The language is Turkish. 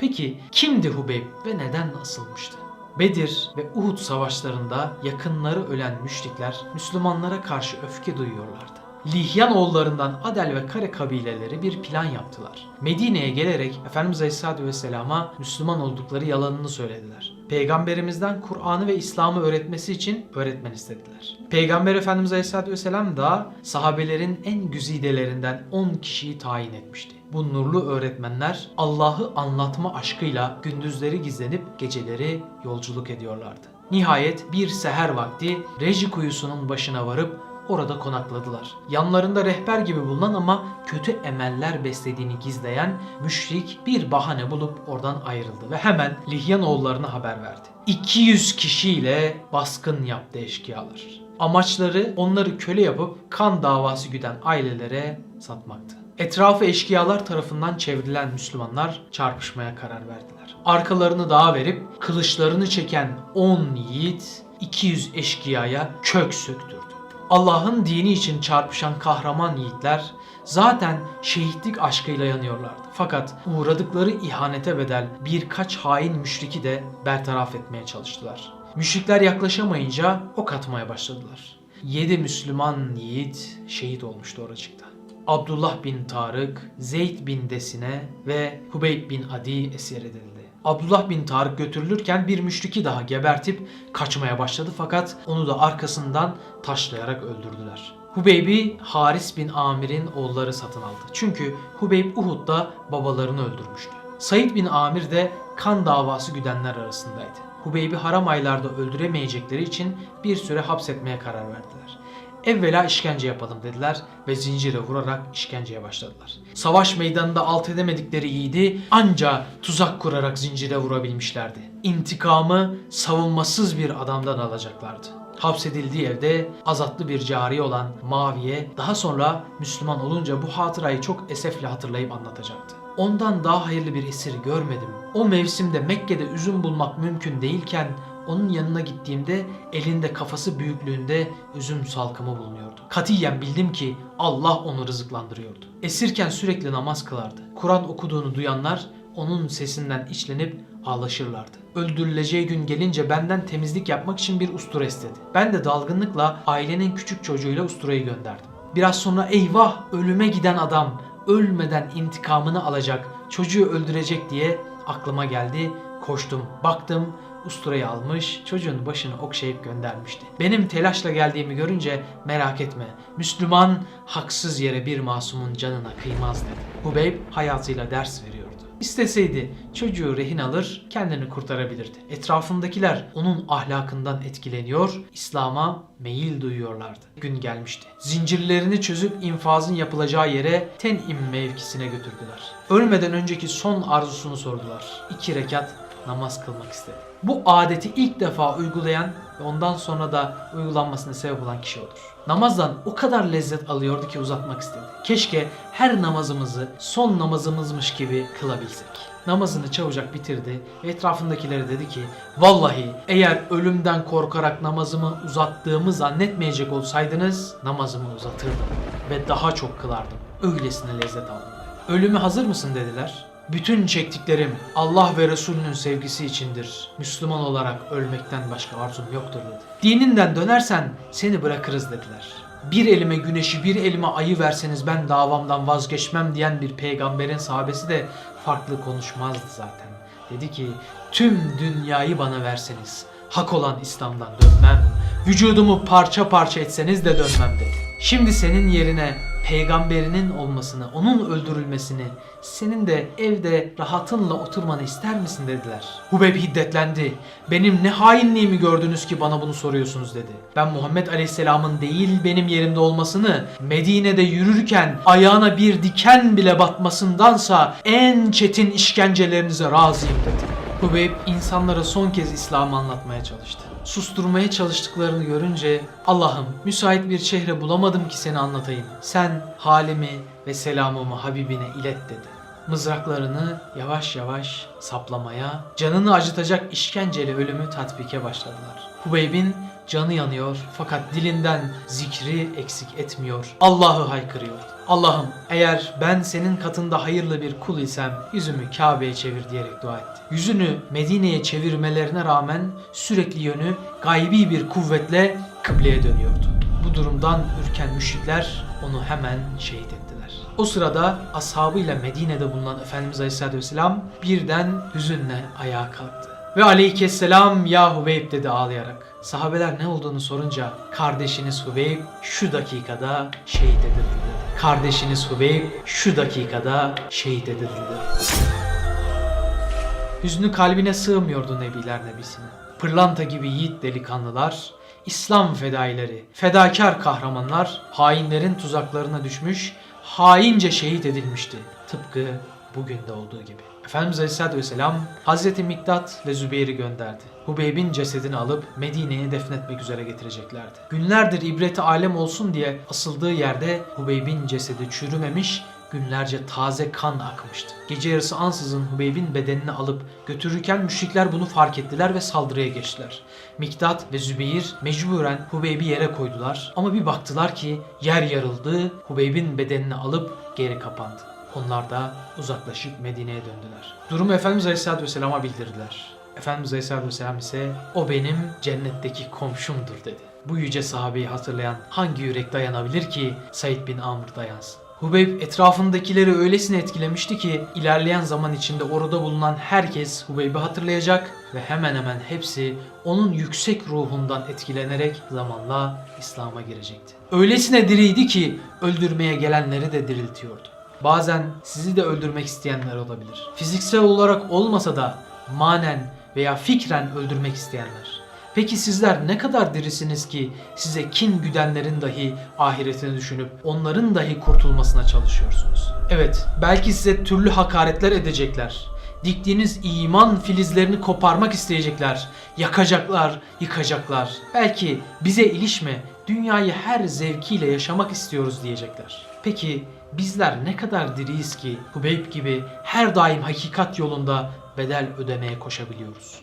Peki kimdi Hubeyb ve neden asılmıştı? Bedir ve Uhud savaşlarında yakınları ölen müşrikler Müslümanlara karşı öfke duyuyorlardı. Lihyan oğullarından Adel ve Kare kabileleri bir plan yaptılar. Medine'ye gelerek Efendimiz Aleyhisselatü Vesselam'a Müslüman oldukları yalanını söylediler. Peygamberimizden Kur'an'ı ve İslam'ı öğretmesi için öğretmen istediler. Peygamber Efendimiz Aleyhisselatü Vesselam da sahabelerin en güzidelerinden 10 kişiyi tayin etmişti. Bu nurlu öğretmenler Allah'ı anlatma aşkıyla gündüzleri gizlenip geceleri yolculuk ediyorlardı. Nihayet bir seher vakti Reji kuyusunun başına varıp orada konakladılar. Yanlarında rehber gibi bulunan ama kötü emeller beslediğini gizleyen müşrik bir bahane bulup oradan ayrıldı ve hemen Lihyan oğullarına haber verdi. 200 kişiyle baskın yaptı eşkıyalar. Amaçları onları köle yapıp kan davası güden ailelere satmaktı. Etrafı eşkıyalar tarafından çevrilen Müslümanlar çarpışmaya karar verdiler. Arkalarını dağa verip kılıçlarını çeken 10 yiğit 200 eşkıyaya kök söktürdü. Allah'ın dini için çarpışan kahraman yiğitler zaten şehitlik aşkıyla yanıyorlardı. Fakat uğradıkları ihanete bedel birkaç hain müşriki de bertaraf etmeye çalıştılar. Müşrikler yaklaşamayınca ok atmaya başladılar. 7 Müslüman yiğit şehit olmuştu oracıkta. Abdullah bin Tarık, Zeyd bin Desine ve Hubeyb bin Adi esir edildi. Abdullah bin Tarık götürülürken bir müşriki daha gebertip kaçmaya başladı fakat onu da arkasından taşlayarak öldürdüler. Hubeyb'i Haris bin Amir'in oğulları satın aldı. Çünkü Hubeyb Uhud'da babalarını öldürmüştü. Said bin Amir de kan davası güdenler arasındaydı. Hubeyb'i haram aylarda öldüremeyecekleri için bir süre hapsetmeye karar verdiler. Evvela işkence yapalım dediler ve zincire vurarak işkenceye başladılar. Savaş meydanında alt edemedikleri yiğidi anca tuzak kurarak zincire vurabilmişlerdi. İntikamı savunmasız bir adamdan alacaklardı. Hapsedildiği evde azatlı bir cariye olan Maviye daha sonra Müslüman olunca bu hatırayı çok esefle hatırlayıp anlatacaktı. Ondan daha hayırlı bir esir görmedim. O mevsimde Mekke'de üzüm bulmak mümkün değilken onun yanına gittiğimde elinde kafası büyüklüğünde üzüm salkımı bulunuyordu. Katiyen bildim ki Allah onu rızıklandırıyordu. Esirken sürekli namaz kılardı. Kur'an okuduğunu duyanlar onun sesinden içlenip ağlaşırlardı. Öldürüleceği gün gelince benden temizlik yapmak için bir ustura istedi. Ben de dalgınlıkla ailenin küçük çocuğuyla usturayı gönderdim. Biraz sonra eyvah ölüme giden adam ölmeden intikamını alacak, çocuğu öldürecek diye aklıma geldi. Koştum, baktım usturayı almış, çocuğun başını okşayıp göndermişti. Benim telaşla geldiğimi görünce merak etme, Müslüman haksız yere bir masumun canına kıymaz dedi. Hubeyb hayatıyla ders veriyordu. İsteseydi çocuğu rehin alır, kendini kurtarabilirdi. Etrafındakiler onun ahlakından etkileniyor, İslam'a meyil duyuyorlardı. Gün gelmişti. Zincirlerini çözüp infazın yapılacağı yere Ten'im mevkisine götürdüler. Ölmeden önceki son arzusunu sordular. İki rekat namaz kılmak istedi. Bu adeti ilk defa uygulayan ve ondan sonra da uygulanmasına sebep olan kişi odur. Namazdan o kadar lezzet alıyordu ki uzatmak istedi. Keşke her namazımızı son namazımızmış gibi kılabilsek. Namazını çabucak bitirdi ve etrafındakilere dedi ki Vallahi eğer ölümden korkarak namazımı uzattığımı zannetmeyecek olsaydınız namazımı uzatırdım ve daha çok kılardım. Öylesine lezzet aldım. Ölüme hazır mısın dediler. Bütün çektiklerim Allah ve Resulünün sevgisi içindir. Müslüman olarak ölmekten başka arzum yoktur dedi. Dininden dönersen seni bırakırız dediler. Bir elime güneşi bir elime ayı verseniz ben davamdan vazgeçmem diyen bir peygamberin sahabesi de farklı konuşmazdı zaten. Dedi ki tüm dünyayı bana verseniz hak olan İslam'dan dönmem. Vücudumu parça parça etseniz de dönmem dedi. Şimdi senin yerine peygamberinin olmasını, onun öldürülmesini, senin de evde rahatınla oturmanı ister misin dediler. Hubeyb hiddetlendi. Benim ne hainliğimi gördünüz ki bana bunu soruyorsunuz dedi. Ben Muhammed Aleyhisselam'ın değil benim yerimde olmasını, Medine'de yürürken ayağına bir diken bile batmasındansa en çetin işkencelerinize razıyım dedi. Hubeyb insanlara son kez İslam'ı anlatmaya çalıştı. Susturmaya çalıştıklarını görünce Allah'ım müsait bir şehre bulamadım ki seni anlatayım. Sen halimi ve selamımı Habibine ilet dedi. Mızraklarını yavaş yavaş saplamaya, canını acıtacak işkenceli ölümü tatbike başladılar. Hubeyb'in Canı yanıyor fakat dilinden zikri eksik etmiyor. Allah'ı haykırıyor. Allah'ım eğer ben senin katında hayırlı bir kul isem yüzümü Kabe'ye çevir diyerek dua etti. Yüzünü Medine'ye çevirmelerine rağmen sürekli yönü gaybi bir kuvvetle kıbleye dönüyordu. Bu durumdan ürken müşrikler onu hemen şehit ettiler. O sırada ashabıyla Medine'de bulunan Efendimiz Aleyhisselatü Vesselam birden hüzünle ayağa kalktı. Ve aleyhisselam ya Hubeyb dedi ağlayarak. Sahabeler ne olduğunu sorunca kardeşiniz Hubeyb şu dakikada şehit edildi. Kardeşiniz Hubeyb şu dakikada şehit edildi. Hüznü kalbine sığmıyordu Nebiler Nebisi'nin. Pırlanta gibi yiğit delikanlılar, İslam fedaileri, fedakar kahramanlar hainlerin tuzaklarına düşmüş, haince şehit edilmişti. Tıpkı bugün de olduğu gibi. Efendimiz Aleyhisselatü Vesselam Hazreti Miktat ve Zübeyir'i gönderdi. Hubeyb'in cesedini alıp Medine'ye defnetmek üzere getireceklerdi. Günlerdir ibreti alem olsun diye asıldığı yerde Hubeyb'in cesedi çürümemiş, günlerce taze kan akmıştı. Gece yarısı ansızın Hubeyb'in bedenini alıp götürürken müşrikler bunu fark ettiler ve saldırıya geçtiler. Miktat ve Zübeyir mecburen Hubeyb'i yere koydular ama bir baktılar ki yer yarıldı, Hubeyb'in bedenini alıp geri kapandı. Onlar da uzaklaşıp Medine'ye döndüler. Durumu Efendimiz Aleyhisselatü Vesselam'a bildirdiler. Efendimiz Aleyhisselatü Vesselam ise o benim cennetteki komşumdur dedi. Bu yüce sahabeyi hatırlayan hangi yürek dayanabilir ki Said bin Amr dayansın? Hubeyb etrafındakileri öylesine etkilemişti ki ilerleyen zaman içinde orada bulunan herkes Hubeyb'i hatırlayacak ve hemen hemen hepsi onun yüksek ruhundan etkilenerek zamanla İslam'a girecekti. Öylesine diriydi ki öldürmeye gelenleri de diriltiyordu. Bazen sizi de öldürmek isteyenler olabilir. Fiziksel olarak olmasa da manen veya fikren öldürmek isteyenler. Peki sizler ne kadar dirisiniz ki size kin güdenlerin dahi ahiretini düşünüp onların dahi kurtulmasına çalışıyorsunuz? Evet, belki size türlü hakaretler edecekler. Diktiğiniz iman filizlerini koparmak isteyecekler. Yakacaklar, yıkacaklar. Belki bize ilişme, dünyayı her zevkiyle yaşamak istiyoruz diyecekler. Peki bizler ne kadar diriyiz ki Hubeyb gibi her daim hakikat yolunda bedel ödemeye koşabiliyoruz?